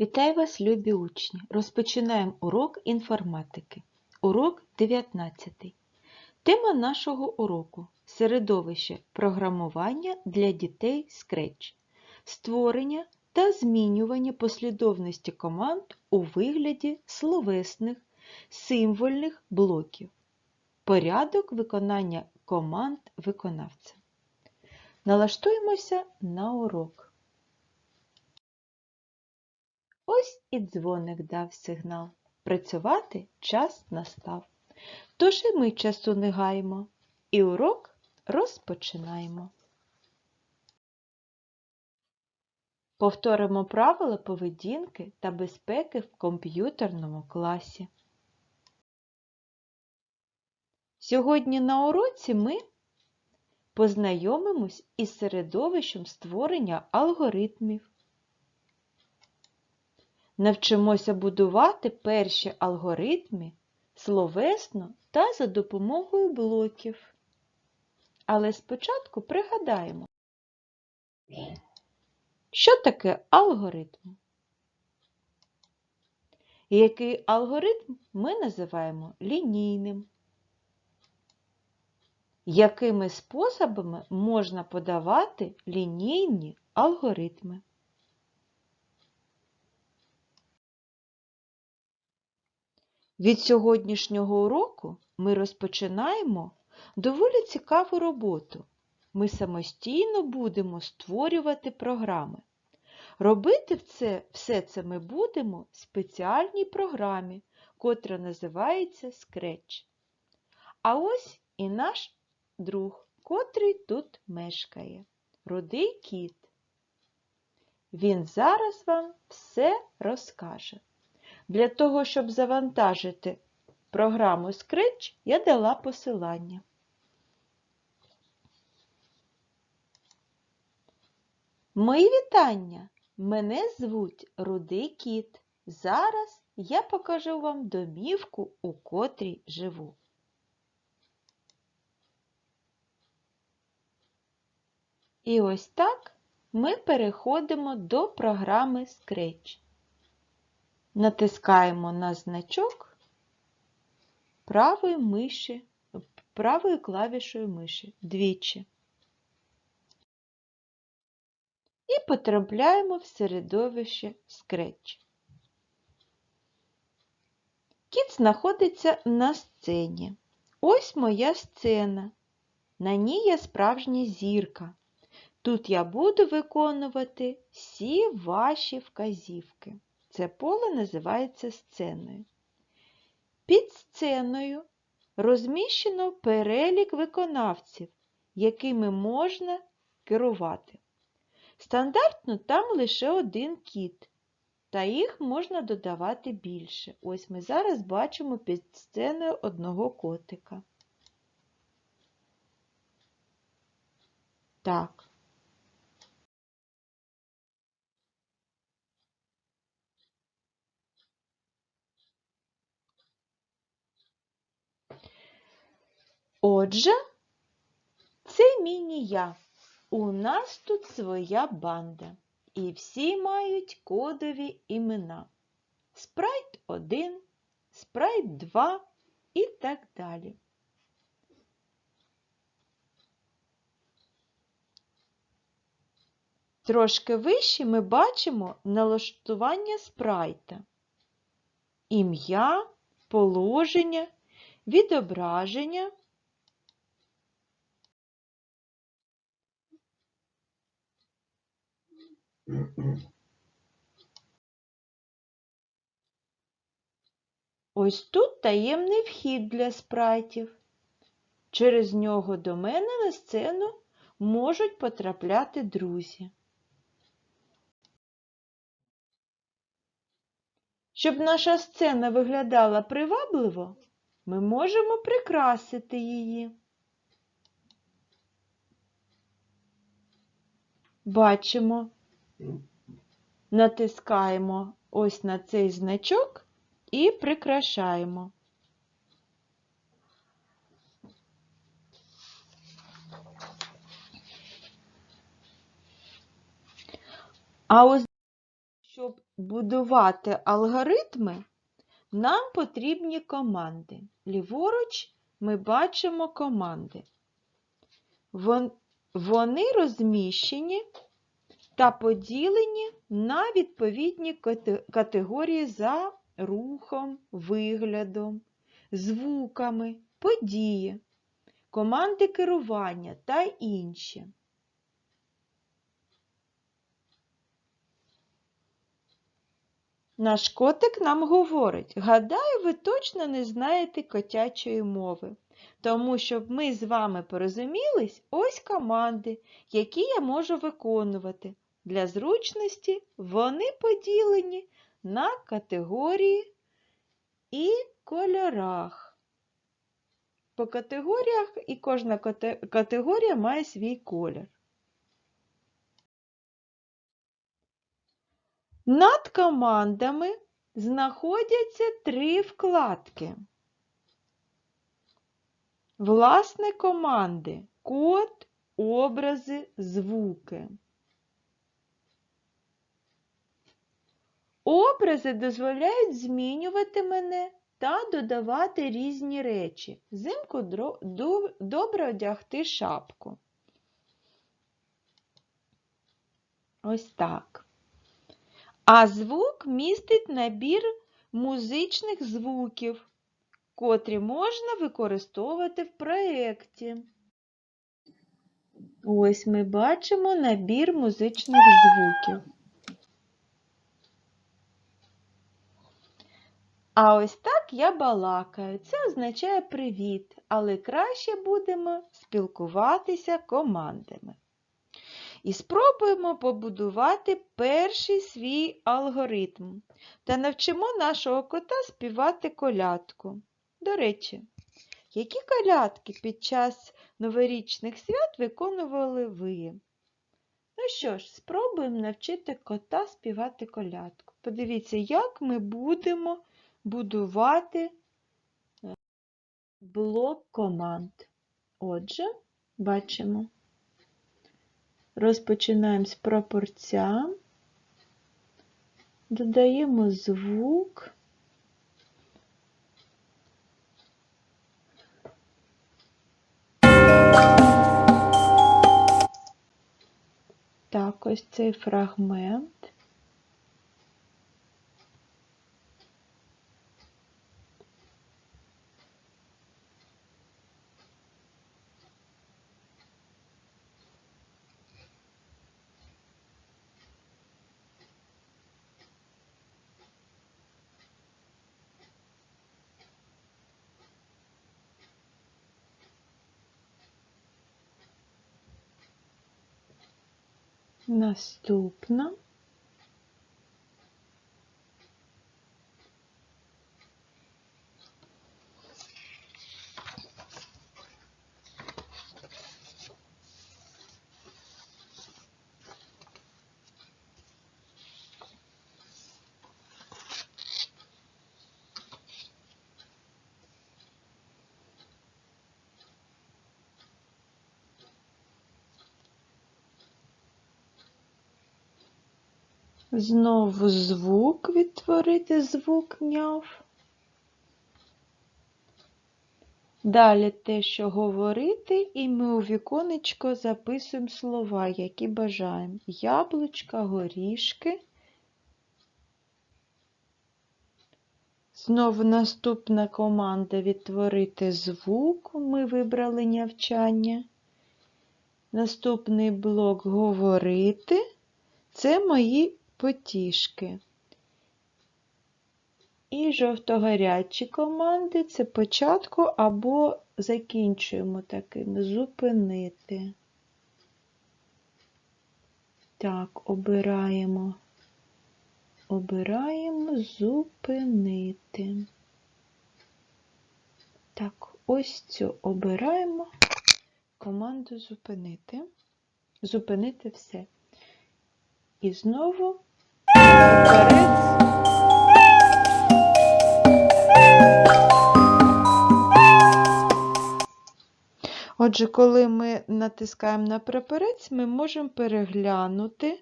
Вітаю вас, любі учні! Розпочинаємо урок інформатики. Урок 19. Тема нашого уроку середовище програмування для дітей Scratch. Створення та змінювання послідовності команд у вигляді словесних, символьних блоків. Порядок виконання команд виконавця. Налаштуємося на урок. Ось і дзвоник дав сигнал. Працювати час настав. Тож і ми часу не гаємо. І урок розпочинаємо. Повторимо правила поведінки та безпеки в комп'ютерному класі. Сьогодні на уроці ми познайомимось із середовищем створення алгоритмів. Навчимося будувати перші алгоритми словесно та за допомогою блоків. Але спочатку пригадаємо, що таке алгоритм? Який алгоритм ми називаємо лінійним? Якими способами можна подавати лінійні алгоритми? Від сьогоднішнього уроку ми розпочинаємо доволі цікаву роботу. Ми самостійно будемо створювати програми. Робити це, все це ми будемо в спеціальній програмі, котра називається Scratch. А ось і наш друг, котрий тут мешкає. Рудий кіт. Він зараз вам все розкаже. Для того, щоб завантажити програму Scratch, я дала посилання. Мої вітання! Мене звуть Рудий Кіт. Зараз я покажу вам домівку, у котрій живу. І ось так ми переходимо до програми Scratch. Натискаємо на значок правою миші, правою клавішою миші двічі. І потрапляємо в середовище Scratch. Кіт знаходиться на сцені. Ось моя сцена. На ній є справжня зірка. Тут я буду виконувати всі ваші вказівки. Це поле називається сценою. Під сценою розміщено перелік виконавців, якими можна керувати. Стандартно там лише один кіт, та їх можна додавати більше. Ось ми зараз бачимо під сценою одного котика. Так. Отже, це міні-я. У нас тут своя банда. І всі мають кодові імена. Спрайт 1, спрайт 2 і так далі. Трошки вище ми бачимо налаштування спрайта. Ім'я, положення, відображення. Ось тут таємний вхід для спрайтів. Через нього до мене на сцену можуть потрапляти друзі. Щоб наша сцена виглядала привабливо, ми можемо прикрасити її. Бачимо, натискаємо ось на цей значок і прикрашаємо. А ось Щоб будувати алгоритми, нам потрібні команди. Ліворуч ми бачимо команди. Вони розміщені та поділені на відповідні категорії за рухом, виглядом, звуками, події, команди керування та інші. Наш котик нам говорить, гадаю, ви точно не знаєте котячої мови. Тому, щоб ми з вами порозумілись, ось команди, які я можу виконувати. Для зручності вони поділені на категорії і кольорах. По категоріях і кожна категорія має свій колір. Над командами знаходяться три вкладки. Власне команди код, образи, звуки. Образи дозволяють змінювати мене та додавати різні речі. Взимку добре одягти шапку. Ось так. А звук містить набір музичних звуків, котрі можна використовувати в проєкті. Ось ми бачимо набір музичних звуків. А ось так я балакаю. Це означає привіт, але краще будемо спілкуватися командами. І спробуємо побудувати перший свій алгоритм та навчимо нашого кота співати колядку. До речі, які колядки під час новорічних свят виконували ви? Ну що ж, спробуємо навчити кота співати колядку. Подивіться, як ми будемо будувати е, блок команд. Отже, бачимо. Розпочинаємо з прапорця, додаємо звук. Так, ось цей фрагмент. Наступна. Знову звук відтворити звук мяв. Далі те, що говорити, і ми у віконечко записуємо слова, які бажаємо. Яблучка, горішки. Знову наступна команда відтворити звук. Ми вибрали нявчання. Наступний блок говорити. Це мої потішки. І жовто-гарячі команди це початку або закінчуємо таким зупинити. Так, обираємо. Обираємо зупинити. Так, ось цю обираємо команду зупинити. Зупинити все. І знову Отже, коли ми натискаємо на прапорець, ми можемо переглянути,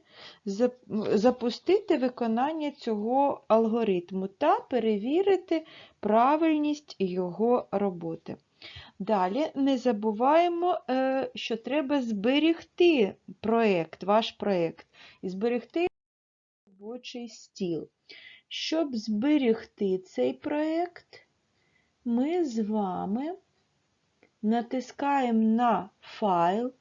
запустити виконання цього алгоритму та перевірити правильність його роботи. Далі не забуваємо, е, що треба зберегти проєкт, ваш проєкт, і зберегти робочий стіл. Щоб зберегти цей проєкт, ми з вами натискаємо на файл.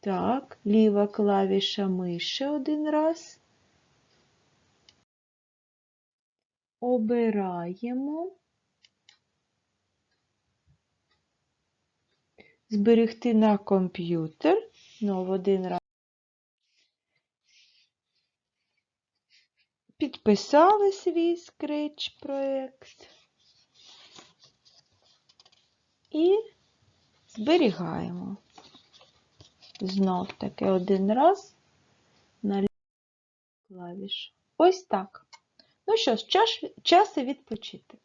Так, ліва клавіша миші один раз. Обираємо. Зберегти на комп'ютер. Знову один раз. Підписали свій скрич проєкт. І зберігаємо. Знов таки один раз на клавіш. Ось так. Ну що ж, час, час відпочити.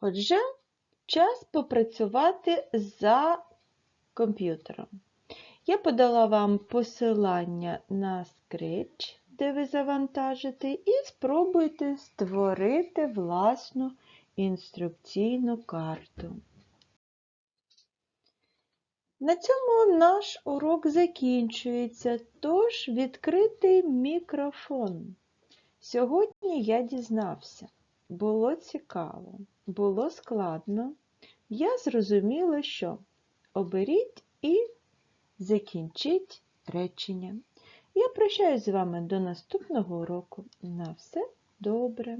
Отже, час попрацювати за комп'ютером. Я подала вам посилання на Scratch, де ви завантажите, і спробуйте створити власну інструкційну карту. На цьому наш урок закінчується, тож відкритий мікрофон. Сьогодні я дізнався. Було цікаво, було складно. Я зрозуміла, що оберіть і закінчіть речення. Я прощаюсь з вами до наступного уроку. На все добре!